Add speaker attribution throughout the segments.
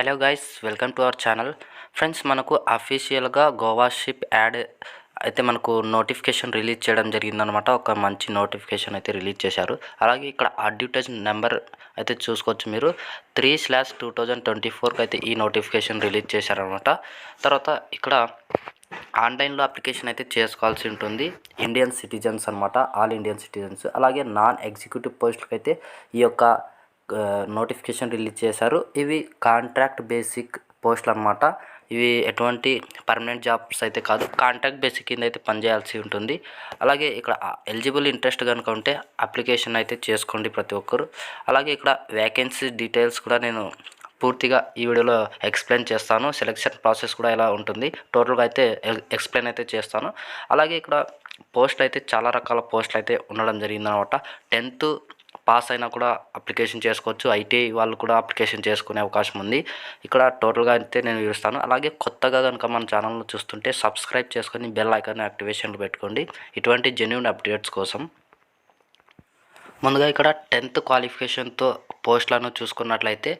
Speaker 1: Hello guys welcome to our channel friends మనకు అఫీషియల్గా Goa ship add అయితే మనకు నోటిఫికేషన్ రిలీజ్ చేయడం జరిగిందనమాట ఒక మంచి నోటిఫికేషన్ అయితే రిలీజ్ చేశారు. అలాగే ఇక్కడ అడ్వర్టైజ్ నెంబర్ అయితే చూసుకోవచ్చు మీరు. Three slash two thousand twenty ఫోర్కి అయితే ఈ నోటిఫికేషన్ రిలీజ్ చేశారనమాట తర్వాత ఇక్కడ ఆన్లైన్లో అప్లికేషన్ అయితే చేసుకోవాల్సి ఉంటుంది. ఇండియన్ సిటిజన్స్ అనమాట ఆల్ ఇండియన్ సిటిజన్స్ అలాగే నాన్ ఎగ్జిక్యూటివ్ పోస్టులకి అయితే ఈ యొక్క నోటిఫికేషన్ రిలీజ్ చేశారు. ఇవి కాంట్రాక్ట్ బేసిక్ పోస్టులు అనమాట ఇవి ఎటువంటి పర్మనెంట్ జాబ్స్ అయితే కాదు. కాంట్రాక్ట్ బేసిక్ కింద అయితే పనిచేయాల్సి ఉంటుంది. అలాగే ఇక్కడ ఎలిజిబుల్ ఇంట్రెస్ట్ కనుక ఉంటే అప్లికేషన్ అయితే చేసుకోండి ప్రతి ఒక్కరు. అలాగే ఇక్కడ వేకెన్సీ డీటెయిల్స్ కూడా నేను పూర్తిగా ఈ వీడియోలో ఎక్స్ప్లెయిన్ చేస్తాను. సెలెక్షన్ ప్రాసెస్ కూడా ఎలా ఉంటుంది. టోటల్గా అయితే ఎక్స్ప్లెయిన్ అయితే చేస్తాను. అలాగే ఇక్కడ పోస్టులు అయితే చాలా రకాల పోస్టులు అయితే ఉండడం జరిగిందనమాట టెన్త్ పాస్ అయినా కూడా అప్లికేషన్ చేసుకోవచ్చు. ఐటీఐ వాళ్ళు కూడా అప్లికేషన్ చేసుకునే అవకాశం ఉంది. ఇక్కడ టోటల్గా అయితే నేను వివరిస్తాను. అలాగే కొత్తగా కనుక మన ఛానల్ను చూస్తుంటే సబ్స్క్రైబ్ చేసుకొని బెల్ ఐకాన్ యాక్టివేషన్లు పెట్టుకోండి. ఇటువంటి జెన్యున్ అప్డేట్స్ కోసం. ముందుగా ఇక్కడ టెన్త్ క్వాలిఫికేషన్తో పోస్టులను చూసుకున్నట్లయితే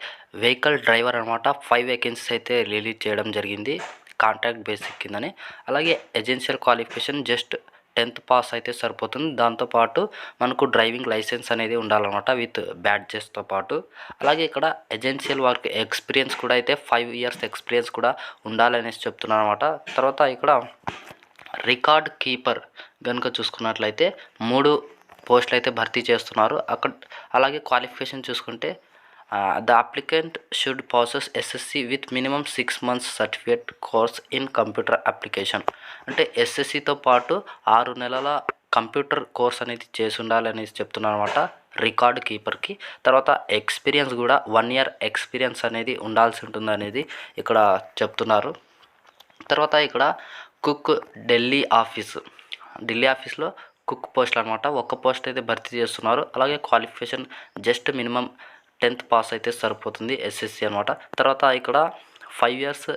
Speaker 1: వెహికల్ డ్రైవర్ అనమాట ఫైవ్ వేకెన్సీస్ అయితే రిలీజ్ చేయడం జరిగింది. కాంట్రాక్ట్ బేసిక్ కిందని. అలాగే essential qualification just tenth pass అయితే సరిపోతుంది. దాంతోపాటు మనకు డ్రైవింగ్ లైసెన్స్ అనేది ఉండాలన్నమాట విత్ బ్యాడ్జెస్తో పాటు. అలాగే ఇక్కడ ఏజెన్షియల్ వర్క్ ఎక్స్పీరియన్స్ కూడా అయితే ఫైవ్ ఇయర్స్ ఎక్స్పీరియన్స్ కూడా ఉండాలనేసి చెప్తున్నాను అనమాట తర్వాత ఇక్కడ రికార్డ్ కీపర్ కనుక చూసుకున్నట్లయితే మూడు పోస్టులు అయితే భర్తీ చేస్తున్నారు. అక్కడ అలాగే క్వాలిఫికేషన్ చూసుకుంటే the applicant should possess SSC with minimum six months certificate course in computer application అంటే ఎస్ఎస్సితో పాటు ఆరు నెలల కంప్యూటర్ కోర్స్ అనేది చేసి ఉండాలని చెప్తున్నారు అనమాట రికార్డ్ కీపర్కి తర్వాత ఎక్స్పీరియన్స్ కూడా వన్ ఇయర్ ఎక్స్పీరియన్స్ అనేది ఉండాల్సి ఉంటుంది అనేది ఇక్కడ చెప్తున్నారు. తర్వాత ఇక్కడ కుక్ ఢిల్లీ ఆఫీస్ ఢిల్లీ ఆఫీస్లో కుక్ పోస్ట్ అనమాట ఒక్క పోస్ట్ అయితే భర్తీ చేస్తున్నారు. అలాగే qualification just minimum tenth pass అయితే సరిపోతుంది ఎస్ఎస్సి అనమాట. తర్వాత ఇక్కడ ఫైవ్ ఇయర్స్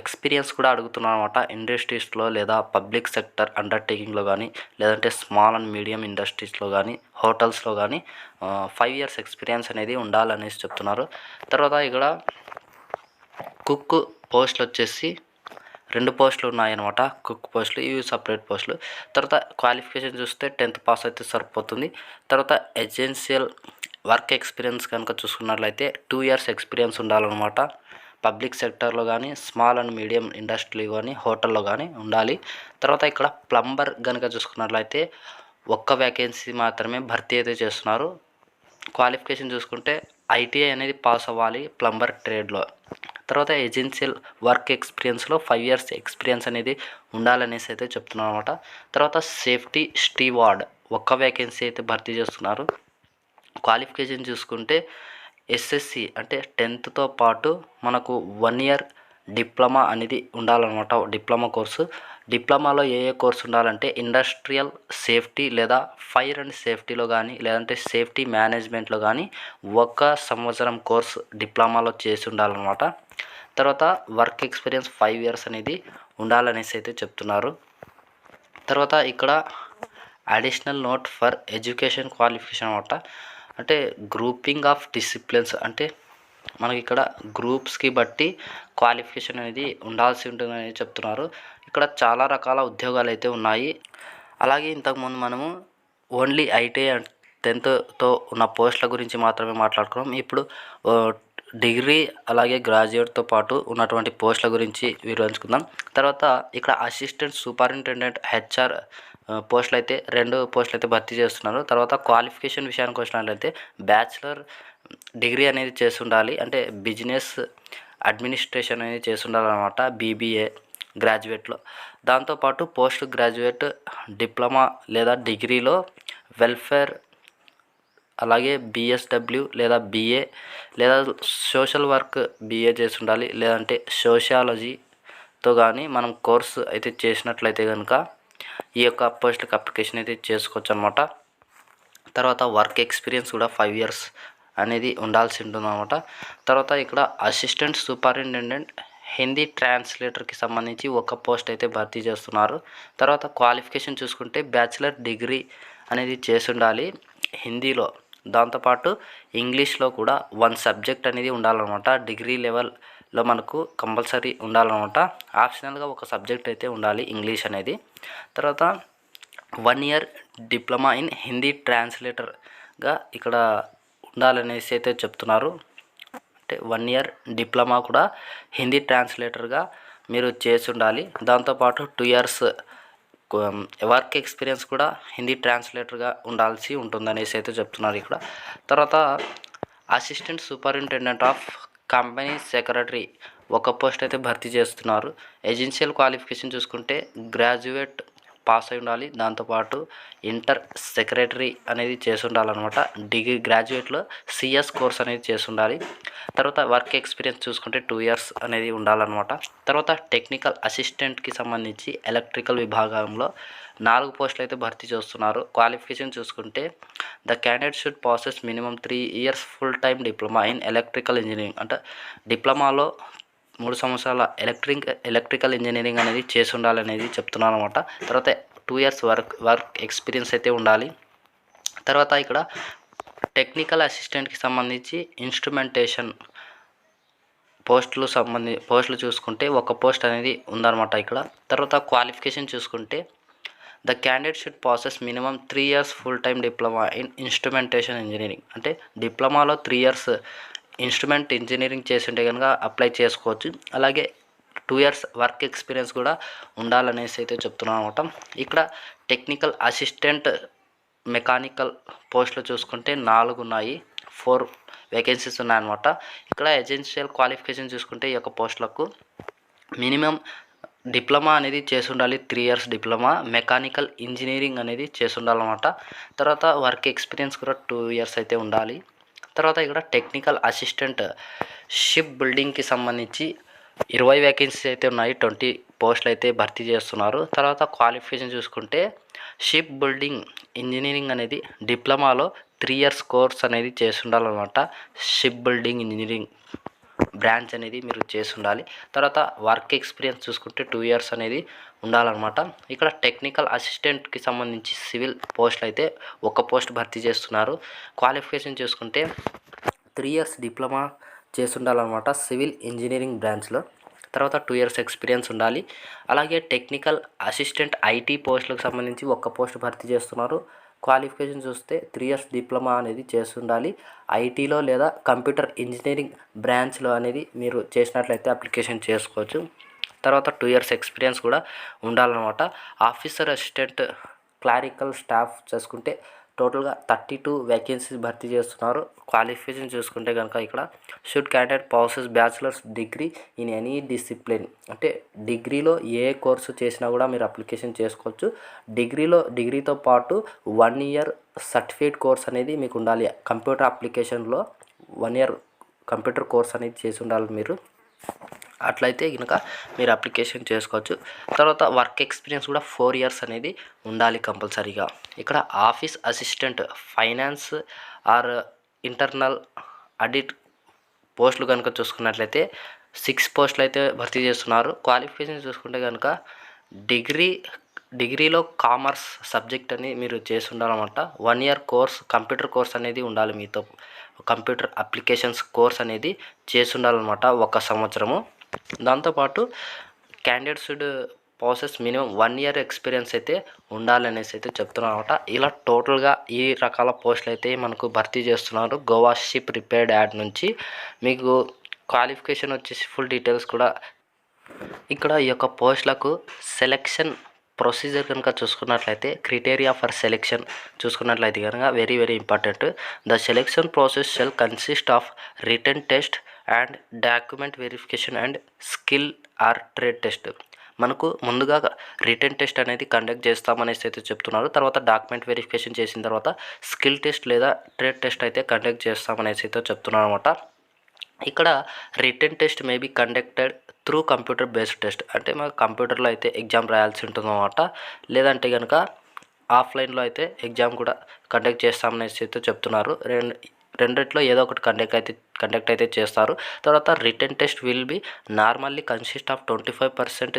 Speaker 1: ఎక్స్పీరియన్స్ కూడా అడుగుతున్నాను అనమాట. ఇండస్ట్రీస్లో లేదా పబ్లిక్ సెక్టర్ అండర్టేకింగ్లో కానీ లేదంటే స్మాల్ అండ్ మీడియం ఇండస్ట్రీస్లో కానీ హోటల్స్లో కానీ ఫైవ్ ఇయర్స్ ఎక్స్పీరియన్స్ అనేది ఉండాలనేసి చెప్తున్నారు. తర్వాత ఇక్కడ కుక్ పోస్టులు వచ్చేసి రెండు పోస్టులు ఉన్నాయన్నమాట. కుక్ పోస్టులు ఇవి సపరేట్ పోస్టులు. తర్వాత క్వాలిఫికేషన్ చూస్తే టెన్త్ పాస్ అయితే సరిపోతుంది. తర్వాత ఎజెన్షియల్ వర్క్ ఎక్స్పీరియన్స్ కనుక చూసుకున్నట్లయితే టూ ఇయర్స్ ఎక్స్పీరియన్స్ ఉండాలన్నమాట. పబ్లిక్ సెక్టర్లో కానీ స్మాల్ అండ్ మీడియం ఇండస్ట్రీ కానీ హోటల్లో కానీ ఉండాలి. తర్వాత ఇక్కడ ప్లంబర్ కనుక చూసుకున్నట్లయితే ఒక్క వేకెన్సీ మాత్రమే భర్తీ అయితే చేస్తున్నారు. క్వాలిఫికేషన్ చూసుకుంటే ఐటీఐ అనేది పాస్ అవ్వాలి ప్లంబర్ ట్రేడ్లో. తర్వాత ఏజెన్షియల్ వర్క్ ఎక్స్పీరియన్స్లో ఫైవ్ ఇయర్స్ ఎక్స్పీరియన్స్ అనేది ఉండాలనేసి అయితే చెప్తున్నాను అనమాట తర్వాత సేఫ్టీ స్టీవార్డ్ ఒక్క వేకెన్సీ అయితే భర్తీ చేస్తున్నారు. క్వాలిఫికేషన్ చూసుకుంటే ఎస్ఎస్సి అంటే టెన్త్తో పాటు మనకు వన్ ఇయర్ డిప్లొమా అనేది ఉండాలన్నమాట డిప్లొమా కోర్సు. డిప్లొమాలో ఏ ఏ కోర్సు ఉండాలంటే ఇండస్ట్రియల్ సేఫ్టీ లేదా ఫైర్ అండ్ సేఫ్టీలో కానీ లేదంటే సేఫ్టీ మేనేజ్మెంట్లో కానీ ఒక సంవత్సరం కోర్సు డిప్లొమాలో చేసి ఉండాలన్నమాట. తర్వాత వర్క్ ఎక్స్పీరియన్స్ ఫైవ్ ఇయర్స్ అనేది ఉండాలనేసి అయితే చెప్తున్నారు. తర్వాత ఇక్కడ additional note for education qualification అనమాట అంటే గ్రూపింగ్ ఆఫ్ డిసిప్లిన్స్ అంటే మనకి ఇక్కడ గ్రూప్స్కి బట్టి క్వాలిఫికేషన్ అనేది ఉండాల్సి ఉంటుందని చెప్తున్నారు. ఇక్కడ చాలా రకాల ఉద్యోగాలు అయితే ఉన్నాయి. అలాగే ఇంతకుముందు మనము ఓన్లీ ఐటీఐ అండ్ టెన్త్తో ఉన్న పోస్టుల గురించి మాత్రమే మాట్లాడుకున్నాం. ఇప్పుడు డిగ్రీ అలాగే గ్రాడ్యుయేట్తో పాటు ఉన్నటువంటి పోస్టుల గురించి వివరించుకుందాం. తర్వాత ఇక్కడ అసిస్టెంట్ సూపరింటెండెంట్ హెచ్ఆర్ పోస్టులు అయితే రెండు పోస్టులు అయితే భర్తీ చేస్తున్నారు. తర్వాత క్వాలిఫికేషన్ విషయానికి వచ్చినట్లయితే బ్యాచిలర్ డిగ్రీ అనేది చేసి ఉండాలి అంటే బిజినెస్ అడ్మినిస్ట్రేషన్ అనేది చేసి ఉండాలన్నమాట బీబీఏ గ్రాడ్యుయేట్లో. దాంతోపాటు పోస్ట్ గ్రాడ్యుయేట్ డిప్లొమా లేదా డిగ్రీలో వెల్ఫేర్ అలాగే బిఎస్డబ్ల్యూ లేదా బిఏ లేదా సోషల్ వర్క్ బిఏ చేసి ఉండాలి లేదంటే సోషియాలజీతో కానీ మనం కోర్సు అయితే చేసినట్లయితే కనుక ఈ యొక్క పోస్టులకు అప్లికేషన్ అయితే చేసుకోవచ్చు అనమాట తర్వాత వర్క్ ఎక్స్పీరియన్స్ కూడా ఫైవ్ ఇయర్స్ అనేది ఉండాల్సి ఉంటుంది అనమాట తర్వాత ఇక్కడ అసిస్టెంట్ సూపరింటెండెంట్ హిందీ ట్రాన్స్లేటర్కి సంబంధించి ఒక పోస్ట్ అయితే భర్తీ చేస్తున్నారు. తర్వాత క్వాలిఫికేషన్ చూసుకుంటే బ్యాచిలర్ డిగ్రీ అనేది చేసి ఉండాలి హిందీలో. దాంతోపాటు ఇంగ్లీష్లో కూడా వన్ సబ్జెక్ట్ అనేది ఉండాలన్నమాట. డిగ్రీ లెవెల్ లో మనకు కంపల్సరీ ఉండాలన్నమాట. ఆప్షనల్గా ఒక సబ్జెక్ట్ అయితే ఉండాలి ఇంగ్లీష్ అనేది. తర్వాత one year diploma in Hindi ట్రాన్స్లేటర్గా ఇక్కడ ఉండాలనేసి అయితే చెప్తున్నారు. అంటే వన్ ఇయర్ డిప్లొమా కూడా హిందీ ట్రాన్స్లేటర్గా మీరు చేసి ఉండాలి. దాంతోపాటు టూ ఇయర్స్ వర్క్ ఎక్స్పీరియన్స్ కూడా హిందీ ట్రాన్స్లేటర్గా ఉండాల్సి ఉంటుందనేసి అయితే చెప్తున్నారు ఇక్కడ. తర్వాత assistant superintendent of company secretary ఒక పోస్ట్ అయితే భర్తీ చేస్తున్నారు. ఏజెన్షియల్ క్వాలిఫికేషన్ చూసుకుంటే గ్రాడ్యుయేట్ పాస్ అయి ఉండాలి. దాంతోపాటు ఇంటర్ సెక్రటరీ అనేది చేసి ఉండాలన్నమాట. డిగ్రీ గ్రాడ్యుయేట్లో సిఎస్ కోర్స్ అనేది చేసి ఉండాలి. తర్వాత వర్క్ ఎక్స్పీరియన్స్ చూసుకుంటే టూ ఇయర్స్ అనేది ఉండాలన్నమాట. తర్వాత టెక్నికల్ అసిస్టెంట్కి సంబంధించి ఎలక్ట్రికల్ విభాగంలో నాలుగు పోస్టులు అయితే భర్తీ చేస్తున్నారు. క్వాలిఫికేషన్ చూసుకుంటే the candidate should possess minimum three years full time diploma in electrical engineering అంటే డిప్లొమాలో మూడు సంవత్సరాల ఎలక్ట్రిక్ ఎలక్ట్రికల్ ఇంజనీరింగ్ అనేది చేసి ఉండాలనేది చెప్తున్నాను అనమాట తర్వాత two years work work experience అయితే ఉండాలి. తర్వాత ఇక్కడ టెక్నికల్ అసిస్టెంట్కి సంబంధించి ఇన్స్ట్రుమెంటేషన్ పోస్టులు సంబంధి పోస్టులు చూసుకుంటే ఒక పోస్ట్ అనేది ఉందన్నమాట ఇక్కడ. తర్వాత క్వాలిఫికేషన్ చూసుకుంటే the candidate should process minimum three years full time diploma in instrumentation engineering అంటే డిప్లొమాలో త్రీ ఇయర్స్ ఇన్స్ట్రుమెంట్ ఇంజనీరింగ్ చేసి ఉంటే కనుక అప్లై చేసుకోవచ్చు. అలాగే టూ ఇయర్స్ వర్క్ ఎక్స్పీరియన్స్ కూడా ఉండాలనేసి అయితే చెప్తున్నాను అనమాట ఇక్కడ టెక్నికల్ అసిస్టెంట్ మెకానికల్ పోస్టులు చూసుకుంటే నాలుగు ఉన్నాయి. ఫోర్ వేకెన్సీస్ ఉన్నాయన్నమాట. ఇక్కడ ఎజెన్షియల్ క్వాలిఫికేషన్ చూసుకుంటే ఈ యొక్క పోస్టులకు మినిమం డిప్లొమా అనేది చేసి ఉండాలి three years diploma. Mechanical engineering అనేది చేసి ఉండాలన్నమాట తర్వాత వర్క్ ఎక్స్పీరియన్స్ కూడా టూ ఇయర్స్ అయితే ఉండాలి. తర్వాత ఇక్కడ టెక్నికల్ అసిస్టెంట్ షిప్ బిల్డింగ్కి సంబంధించి ఇరవై వ్యాకెన్సీస్ అయితే ఉన్నాయి. ట్వంటీ పోస్టులు అయితే భర్తీ చేస్తున్నారు. తర్వాత క్వాలిఫికేషన్ చూసుకుంటే షిప్ బిల్డింగ్ ఇంజనీరింగ్ అనేది డిప్లొమాలో త్రీ ఇయర్స్ కోర్స్ అనేది చేసి ఉండాలన్నమాట షిప్ బిల్డింగ్ ఇంజనీరింగ్ బ్రాంచ్ అనేది మీరు చేసి ఉండాలి. తర్వాత వర్క్ ఎక్స్పీరియన్స్ చూసుకుంటే టూ ఇయర్స్ అనేది ఉండాలన్నమాట. ఇక్కడ టెక్నికల్ అసిస్టెంట్కి సంబంధించి సివిల్ పోస్టులు అయితే ఒక పోస్ట్ భర్తీ చేస్తున్నారు. క్వాలిఫికేషన్ చూసుకుంటే త్రీ ఇయర్స్ డిప్లొమా చేసి ఉండాలన్నమాట సివిల్ ఇంజనీరింగ్ బ్రాంచ్లో. తర్వాత టూ ఇయర్స్ ఎక్స్పీరియన్స్ ఉండాలి. అలాగే టెక్నికల్ అసిస్టెంట్ ఐటీ పోస్టులకు సంబంధించి ఒక్క పోస్ట్ భర్తీ చేస్తున్నారు. క్వాలిఫికేషన్ చూస్తే త్రీ ఇయర్స్ డిప్లొమా అనేది చేసి ఉండాలి ఐటీలో లేదా కంప్యూటర్ ఇంజనీరింగ్ బ్రాంచ్లో అనేది మీరు చేసినట్లయితే అప్లికేషన్ చేసుకోవచ్చు. తర్వాత టూ ఇయర్స్ ఎక్స్పీరియన్స్ కూడా ఉండాలన్నమాట. ఆఫీసర్ అసిస్టెంట్ క్లారికల్ స్టాఫ్ చేసుకుంటే టోటల్గా థర్టీ టూ వేకెన్సీస్ భర్తీ చేస్తున్నారు. క్వాలిఫికేషన్ చూసుకుంటే కనుక ఇక్కడ should candidate possess bachelor's degree in any discipline. అంటే డిగ్రీలో ఏ కోర్సు చేసినా కూడా మీరు అప్లికేషన్ చేసుకోవచ్చు. డిగ్రీలో డిగ్రీతో పాటు వన్ ఇయర్ సర్టిఫికేట్ కోర్స్ అనేది మీకు ఉండాలి. కంప్యూటర్ అప్లికేషన్లో వన్ ఇయర్ కంప్యూటర్ కోర్స్ అనేది చేసి ఉండాలి మీరు. అట్లయితే కనుక మీరు అప్లికేషన్ చేసుకోవచ్చు. తర్వాత వర్క్ ఎక్స్పీరియన్స్ కూడా ఫోర్ ఇయర్స్ అనేది ఉండాలి కంపల్సరీగా. ఇక్కడ office assistant finance or internal audit పోస్టులు కనుక చూసుకున్నట్లయితే సిక్స్ పోస్టులు అయితే భర్తీ చేస్తున్నారు. క్వాలిఫికేషన్ చూసుకుంటే కనుక డిగ్రీ డిగ్రీలో కామర్స్ సబ్జెక్ట్ అని మీరు చేసి ఉండాలన్నమాట one year course computer course అనేది ఉండాలి మీతో. కంప్యూటర్ అప్లికేషన్స్ కోర్స్ అనేది చేసి ఉండాలన్నమాట ఒక సంవత్సరము. దాంతోపాటు candidate should possess minimum one year experience అయితే ఉండాలనేసి అయితే చెప్తున్నాను అనమాట. ఇలా టోటల్గా ఈ రకాల పోస్టులు అయితే మనకు భర్తీ చేస్తున్నారు. గోవా షిప్ రిపేర్డ్ యాడ్ నుంచి మీకు క్వాలిఫికేషన్ వచ్చేసి ఫుల్ డీటెయిల్స్ కూడా. ఇక్కడ ఈ యొక్క పోస్టులకు సెలెక్షన్ ప్రొసీజర్ కనుక చూసుకున్నట్లయితే క్రిటేరియా ఫర్ సెలెక్షన్ చూసుకున్నట్లయితే కనుక very very important the selection process shall consist of written test and document verification and skill or trade test మనకు ముందుగా రిటర్న్ టెస్ట్ అనేది కండక్ట్ చేస్తామనేసి అయితే చెప్తున్నారు. తర్వాత డాక్యుమెంట్ వెరిఫికేషన్ చేసిన తర్వాత స్కిల్ టెస్ట్ లేదా ట్రేడ్ టెస్ట్ అయితే కండక్ట్ చేస్తామనేసి అయితే చెప్తున్నారు అనమాట ఇక్కడ written test may be conducted through computer based test. అంటే మనకు కంప్యూటర్లో అయితే ఎగ్జామ్ రాయాల్సి ఉంటుందన్నమాట. లేదంటే కనుక ఆఫ్లైన్లో అయితే ఎగ్జామ్ కూడా కండక్ట్ చేస్తామనేసి అయితే చెప్తున్నారు. రెండు రెండిట్లో ఏదో ఒకటి కండక్ట్ అయితే కండక్ట్ అయితే చేస్తారు. తర్వాత written test will be normally consist of twenty five percent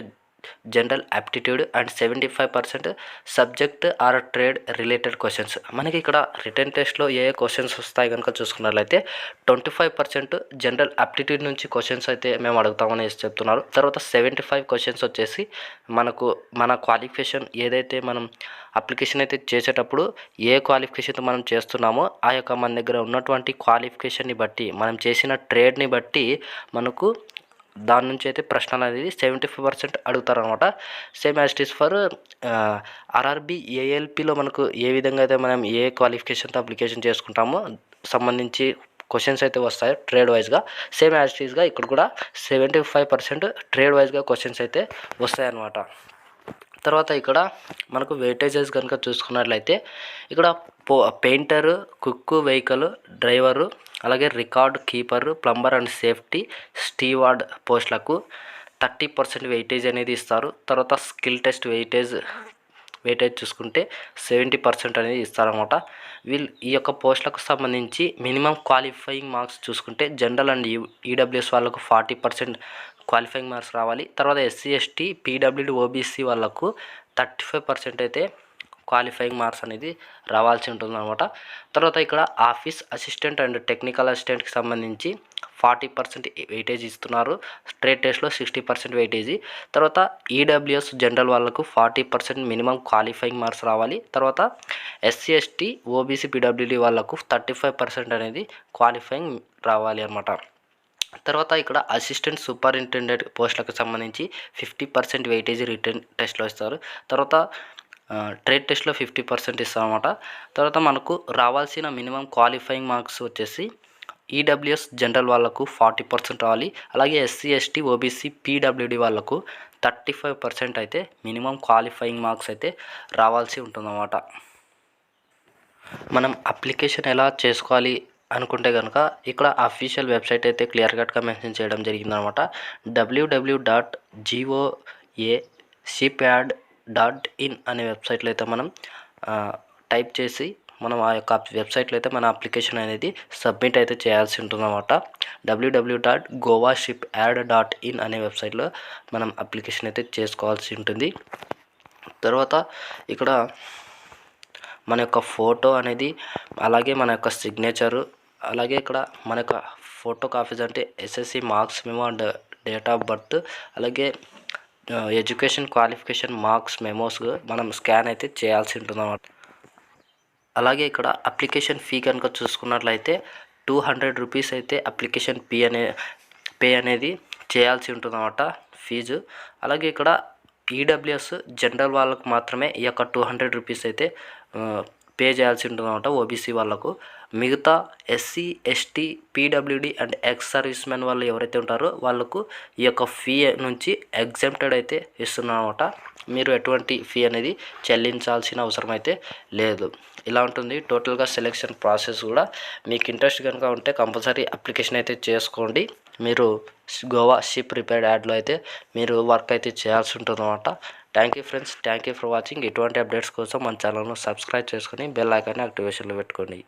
Speaker 1: general aptitude and seventy five percent subject or trade related questions మనకి ఇక్కడ రిటర్న్ టెస్ట్లో ఏ ఏ క్వశ్చన్స్ వస్తాయి కనుక చూసుకున్నట్లయితే twenty five percent general aptitude నుంచి క్వశ్చన్స్ అయితే మేము అడుగుతామని చెప్తున్నారు. తర్వాత సెవెంటీ ఫైవ్ క్వశ్చన్స్ వచ్చేసి మనకు మన క్వాలిఫికేషన్ ఏదైతే మనం అప్లికేషన్ అయితే చేసేటప్పుడు ఏ క్వాలిఫికేషన్ మనం చేస్తున్నామో ఆ యొక్క మన దగ్గర ఉన్నటువంటి క్వాలిఫికేషన్ని బట్టి మనం చేసిన ట్రేడ్ని బట్టి మనకు దాని నుంచి అయితే ప్రశ్నలు అనేది seventy five percent అడుగుతారనమాట. Same as it is for RRB ఏఎల్పిలో మనకు ఏ విధంగా అయితే మనం ఏ క్వాలిఫికేషన్తో అప్లికేషన్ చేసుకుంటామో సంబంధించి క్వశ్చన్స్ అయితే వస్తాయి ట్రేడ్ వైజ్గా సేమ్ యాజ్ ఇస్గా ఇక్కడ కూడా సెవెంటీ ఫైవ్ పర్సెంట్ ట్రేడ్ వైజ్గా క్వశ్చన్స్ అయితే వస్తాయన్నమాట తర్వాత ఇక్కడ మనకు వెయిటేజెస్ కనుక చూసుకున్నట్లయితే ఇక్కడ పో పెయింటరు కుక్కు వెహికల్ డ్రైవరు అలాగే record keeper plumber and safety steward పోస్టులకు థర్టీ పర్సెంట్ వెయిటేజ్ అనేది ఇస్తారు. తర్వాత స్కిల్ టెస్ట్ వెయిటేజ్ వెయిటేజ్ చూసుకుంటే సెవెంటీ పర్సెంట్ అనేది ఇస్తారనమాట వీళ్ళు ఈ యొక్క పోస్టులకు సంబంధించి మినిమం క్వాలిఫైయింగ్ మార్క్స్ చూసుకుంటే జనరల్ అండ్ ఈడబ్ల్యూఎస్ వాళ్ళకు ఫార్టీ పర్సెంట్ క్వాలిఫైయింగ్ మార్క్స్ రావాలి. తర్వాత ఎస్సీ ఎస్టీ పీడబ్ల్యూడి ఓబీసీ వాళ్ళకు థర్టీ ఫైవ్ పర్సెంట్ అయితే క్వాలిఫైయింగ్ మార్క్స్ అనేది రావాల్సి ఉంటుంది అనమాట తర్వాత ఇక్కడ ఆఫీస్ అసిస్టెంట్ అండ్ టెక్నికల్ అసిస్టెంట్కి సంబంధించి ఫార్టీ పర్సెంట్ వెయిటేజ్ ఇస్తున్నారు. స్ట్రేట్ టెస్ట్లో సిక్స్టీ పర్సెంట్ వెయిటేజీ. తర్వాత ఈడబ్ల్యూఎస్ జనరల్ వాళ్ళకు forty percent minimum qualifying marks రావాలి. తర్వాత ఎస్సీ ఎస్టీ ఓబీసీ పీడబ్ల్యూడీ వాళ్ళకు థర్టీ ఫైవ్ పర్సెంట్ అనేది క్వాలిఫైయింగ్ రావాలి అనమాట తర్వాత ఇక్కడ అసిస్టెంట్ సూపరింటెండెంట్ పోస్టులకు సంబంధించి ఫిఫ్టీ పర్సెంట్ వెయిటేజీ రిటర్న్ టెస్ట్లో ఇస్తారు. తర్వాత ట్రేడ్ టెస్ట్లో ఫిఫ్టీ పర్సెంట్ ఇస్తామన్నమాట. తర్వాత మనకు రావాల్సిన మినిమం క్వాలిఫైయింగ్ మార్క్స్ వచ్చేసి ఈడబ్ల్యూఎస్ జనరల్ వాళ్ళకు ఫార్టీ పర్సెంట్ రావాలి. అలాగే ఎస్సీ ఎస్టీ ఓబీసీ పీడబ్ల్యూడి వాళ్ళకు థర్టీ ఫైవ్ పర్సెంట్ అయితే మినిమం క్వాలిఫైయింగ్ మార్క్స్ అయితే రావాల్సి ఉంటుందన్నమాట. మనం అప్లికేషన్ ఎలా చేసుకోవాలి అనుకుంటే కనుక ఇక్కడ అఫీషియల్ వెబ్సైట్ అయితే క్లియర్ కట్గా మెన్షన్ చేయడం జరిగిందనమాట WWW dot G O A shipyard dot in అనే వెబ్సైట్లో అయితే మనం టైప్ చేసి మనం ఆ యొక్క వెబ్సైట్లో అయితే మన అప్లికేషన్ అనేది సబ్మిట్ అయితే చేయాల్సి ఉంటుందన్నమాట. WWW dot Goa shipyard dot in అనే వెబ్సైట్లో మనం అప్లికేషన్ అయితే చేసుకోవాల్సి ఉంటుంది. తర్వాత ఇక్కడ మన యొక్క ఫోటో అనేది అలాగే మన యొక్క సిగ్నేచరు అలాగే ఇక్కడ మన యొక్క ఫోటో కాపీస్ అంటే ఎస్ఎస్సి మార్క్స్ మేము అండ్ డేట్ ఆఫ్ బర్త్ అలాగే ఎడ్యుకేషన్ క్వాలిఫికేషన్ మార్క్స్ మెమోస్ మనం స్కాన్ అయితే చేయాల్సి ఉంటుందన్నమాట. అలాగే ఇక్కడ అప్లికేషన్ ఫీ కనుక చూసుకున్నట్లయితే టూ హండ్రెడ్ రూపీస్ అయితే అప్లికేషన్ ఫీ అనే పే అనేది చేయాల్సి ఉంటుందన్నమాట ఫీజు. అలాగే ఇక్కడ ఈడబ్ల్యూఎస్ జనరల్ వాళ్ళకు మాత్రమే ఈ యొక్క టూ హండ్రెడ్ రూపీస్ అయితే పే చేయాల్సి ఉంటుందన్నమాట ఓబీసీ వాళ్ళకు. మిగతా SC ST PWD and ex servicemen వాళ్ళు ఎవరైతే ఉంటారో వాళ్ళకు ఈ యొక్క ఫీ నుంచి ఎగ్జామ్టెడ్ అయితే ఇస్తున్నారన్నమాట. మీరు ఎటువంటి ఫీ అనేది చెల్లించాల్సిన అవసరం అయితే లేదు. ఇలా ఉంటుంది. టోటల్గా సెలెక్షన్ ప్రాసెస్ కూడా మీకు ఇంట్రెస్ట్ కనుక ఉంటే కంపల్సరీ అప్లికేషన్ అయితే చేసుకోండి. మీరు గోవా షిప్ రిపేర్డ్ యాడ్లో అయితే మీరు వర్క్ అయితే చేయాల్సి ఉంటుందన్నమాట. Thank you friends. Thank you for watching. ఇటువంటి అప్డేట్స్ కోసం మన ఛానల్ను సబ్స్క్రైబ్ చేసుకొని బెల్ ఐకాన్ని యాక్టివేషన్లో పెట్టుకోండి.